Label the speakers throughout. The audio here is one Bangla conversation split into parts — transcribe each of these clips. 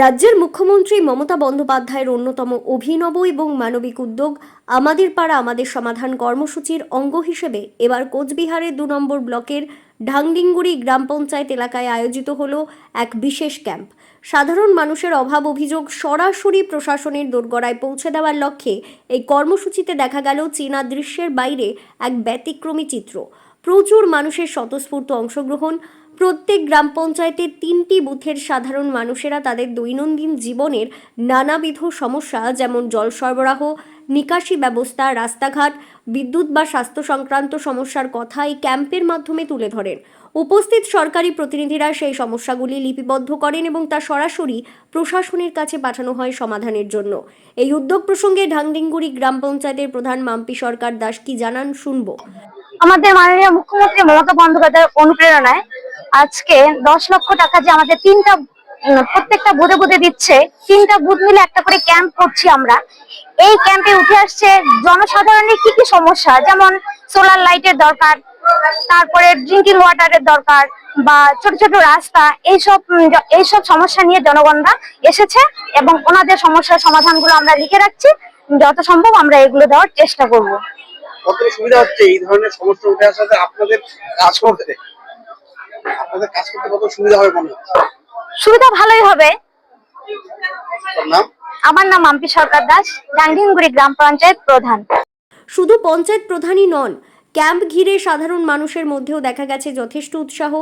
Speaker 1: রাজ্যের মুখ্যমন্ত্রী মমতা বন্দ্যোপাধ্যায়ের অন্যতম অভিনব এবং মানবিক উদ্যোগ আমাদের পাড়া আমাদের সমাধান কর্মসূচির অঙ্গ হিসেবে এবার কোচবিহারের দু নম্বর ব্লকের ঢাংডিঙ্গুড়ি গ্রাম পঞ্চায়েত এলাকায় আয়োজিত হল এক বিশেষ ক্যাম্প। সাধারণ মানুষের অভাব অভিযোগ সরাসরি প্রশাসনের দোরগড়ায় পৌঁছে দেওয়ার লক্ষ্যে এই কর্মসূচিতে দেখা গেল চীনা দৃশ্যের বাইরে এক ব্যতিক্রমী চিত্র। প্রচুর মানুষের স্বতঃস্ফূর্ত অংশগ্রহণ প্রত্যেক গ্রাম পঞ্চায়েতের তিনটি বুথের সাধারণ মানুষেরা তাদের দৈনন্দিন জীবনের নানাবিধ সমস্যা, যেমন জল সরবরাহ, নিকাশি ব্যবস্থা, রাস্তাঘাট, বিদ্যুৎ বা স্বাস্থ্য সংক্রান্ত সমস্যার কথা এই ক্যাম্পের মাধ্যমে তুলে ধরেন। উপস্থিত সরকারি প্রতিনিধিরা সেই সমস্যাগুলি লিপিবদ্ধ করেন এবং তা সরাসরি প্রশাসনের কাছে পাঠানো হয় সমাধানের জন্য। এই উদ্যোগ প্রসঙ্গে ঢাংডিঙ্গুড়ি গ্রাম পঞ্চায়েতের প্রধান মাম্পি সরকার দাস কি জানান শুনব।
Speaker 2: আমাদের মাননীয় মুখ্যমন্ত্রী মমতা বন্দ্যোপাধ্যায়ের অনুপ্রেরণায় আজকে দশ লক্ষ টাকা যে আমাদের তিনটা প্রত্যেকটা বুধে বুধে দিচ্ছে, তিনটা বুথ মিলে একটা করে ক্যাম্প করছি আমরা। এই ক্যাম্পে উঠে আসছে জনসাধারণের কি কি সমস্যা? যেমন সোলার লাইটের দরকার, তারপরে ড্রিঙ্কিং ওয়াটারের দরকার, বা ছোট ছোট রাস্তা, এইসব এইসব সমস্যা নিয়ে জনগণরা এসেছে এবং ওনাদের সমস্যার সমাধানগুলো আমরা লিখে রাখছি। যত সম্ভব আমরা এগুলো দেওয়ার চেষ্টা করব।
Speaker 3: কতটা সুবিধা হচ্ছে এই ধরনের সমস্যা উঠে আসাতে আপনাদের কাজ করতে? আপনাদের কাজ করতে কত সুবিধা হবে মনে হচ্ছে
Speaker 2: সুবিধা ভালোই হবে।
Speaker 3: নাম?
Speaker 2: আমার নাম মাম্পি সরকার দাস ডাঙ্গিনগুড়ি গ্রাম পঞ্চায়েত প্রধান।
Speaker 1: শুধু পঞ্চায়েত প্রধানই নন ক্যাম্প ঘিরে সাধারণ মানুষের মধ্যেও দেখা গেছে যথেষ্ট উৎসাহ।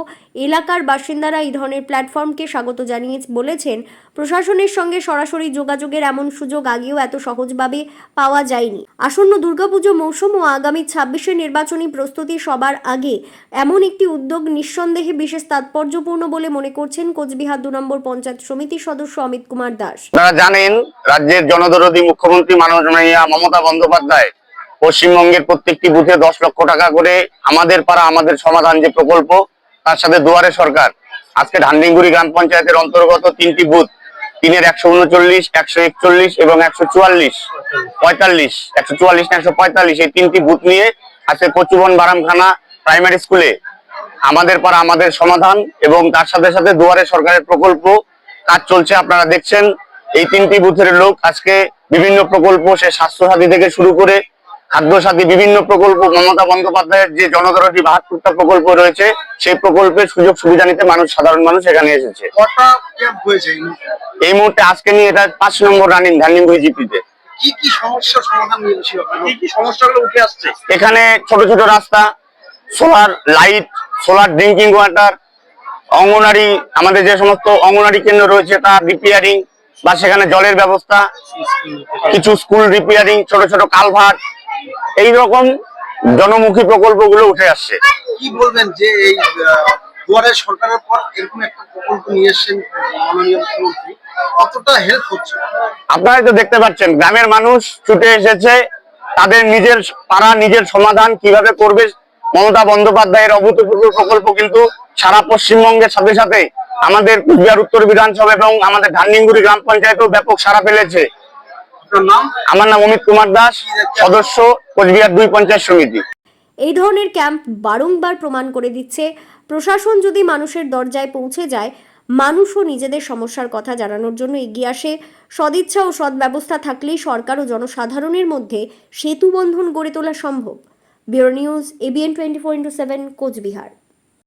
Speaker 1: এলাকার বাসিন্দারা এই ধরনের প্ল্যাটফর্মকে স্বাগত জানিয়ে বলেছেন, প্রশাসনের সঙ্গে সরাসরি যোগাযোগের এমন সুযোগ আগেও এত সহজভাবে পাওয়া যায়নি। আসন্ন দুর্গাপুজো মৌসুম ও আগামী ছাব্বিশে নির্বাচনী প্রস্তুতি সবার আগে এমন একটি উদ্যোগ নিঃসন্দেহে বিশেষ তাৎপর্যপূর্ণ বলে মনে করছেন কোচবিহার দু নম্বর পঞ্চায়েত সমিতির সদস্য অমিত কুমার দাস।
Speaker 4: জানেন, রাজ্যের জনদরদি মুখ্যমন্ত্রী মাননীয় মমতা বন্দ্যোপাধ্যায় পশ্চিমবঙ্গের প্রত্যেকটি বুথে দশ লক্ষ টাকা করে আমাদের পাড়া, আমাদের সমাধান যে প্রকল্প, তার সাথে দুয়ারে সরকার। আজকে ধানডিঙ্গুড়ি গ্রাম পঞ্চায়েতের অন্তর্গত তিনটি বুথ, তিনের একশো উনচল্লিশ, একশো একচল্লিশ এবং একশো চুয়াল্লিশ, পঁয়তাল্লিশ, একশো চুয়াল্লিশ একশো পঁয়তাল্লিশ, এই তিনটি বুথ নিয়ে আজকে কচুবন বারামখানা প্রাইমারি স্কুলে আমাদের পাড়া, আমাদের সমাধান এবং তার সাথে সাথে দুয়ারে সরকারের প্রকল্প কাজ চলছে। আপনারা দেখছেন, এই তিনটি বুথের লোক আজকে বিভিন্ন প্রকল্প, সে স্বাস্থ্য সাথী থেকে শুরু করে খাদ্য সাথী বিভিন্ন প্রকল্প মমতা বন্দ্যোপাধ্যায়ের যে জনদরদি বাহাত্তরটা প্রকল্প রয়েছে সেই প্রকল্পের সুযোগ সুবিধা নিতে মানুষ সাধারণ মানুষ এখানে এসেছে।
Speaker 3: এই মুহূর্তে?
Speaker 4: আজকে নিয়ে এটা পাঁচ নম্বর রানিং ধানিমগুড়ি জিপিতে।
Speaker 3: কি কি সমস্যার সমাধান কি কি সমস্যাগুলো উঠে আসছে?
Speaker 4: এখানে ছোট ছোট রাস্তা solar light solar drinking water অঙ্গনারী আমাদের যে সমস্ত অঙ্গনারী কেন্দ্র রয়েছে তা রিপেয়ারিং বা সেখানে জলের ব্যবস্থা কিছু স্কুল রিপেয়ারিং ছোট ছোট কালভার্ট এই রকম জনমুখী প্রকল্পগুলো উঠে আসছে।
Speaker 3: কি বলবেন যে এই দুয়ারে সরকারের পর এরকম একটা প্রকল্প নিয়ে এসেছেন মাননীয় মুখ্যমন্ত্রী? কতটা হেল্প হচ্ছে?
Speaker 4: আপনারাই তো দেখতে পাচ্ছেন গ্রামের মানুষ ছুটে এসেছে তাদের নিজের পাড়া নিজের সমাধান কীভাবে করবে মমতা বন্দ্যোপাধ্যায়ের অভূতপূর্ব প্রকল্প কিন্তু সারা পশ্চিমবঙ্গের সাথে সাথে আমাদের কুচবিহার উত্তর বিধানসভা এবং আমাদের ধাননিঙ্গুড়ি গ্রাম পঞ্চায়েতেও ব্যাপক সাড়া ফেলেছে। আমার নাম অমিত কুমার দাস সদস্য কোচবিহার দুই পঞ্চায়েত সমিতি।
Speaker 1: এই ধরনের ক্যাম্প বারংবার প্রমাণ করে দিচ্ছে প্রশাসন যদি মানুষের দরজায় পৌঁছে যায় মানুষও নিজেদের সমস্যার কথা জানানোর জন্য এগিয়ে আসে। সদিচ্ছা ও সদ্ব্যবস্থা থাকলেই সরকার ও জনসাধারণের মধ্যে সেতু বন্ধন গড়ে তোলা সম্ভব। Bureau news ABN twenty four into seven Cooch Behar.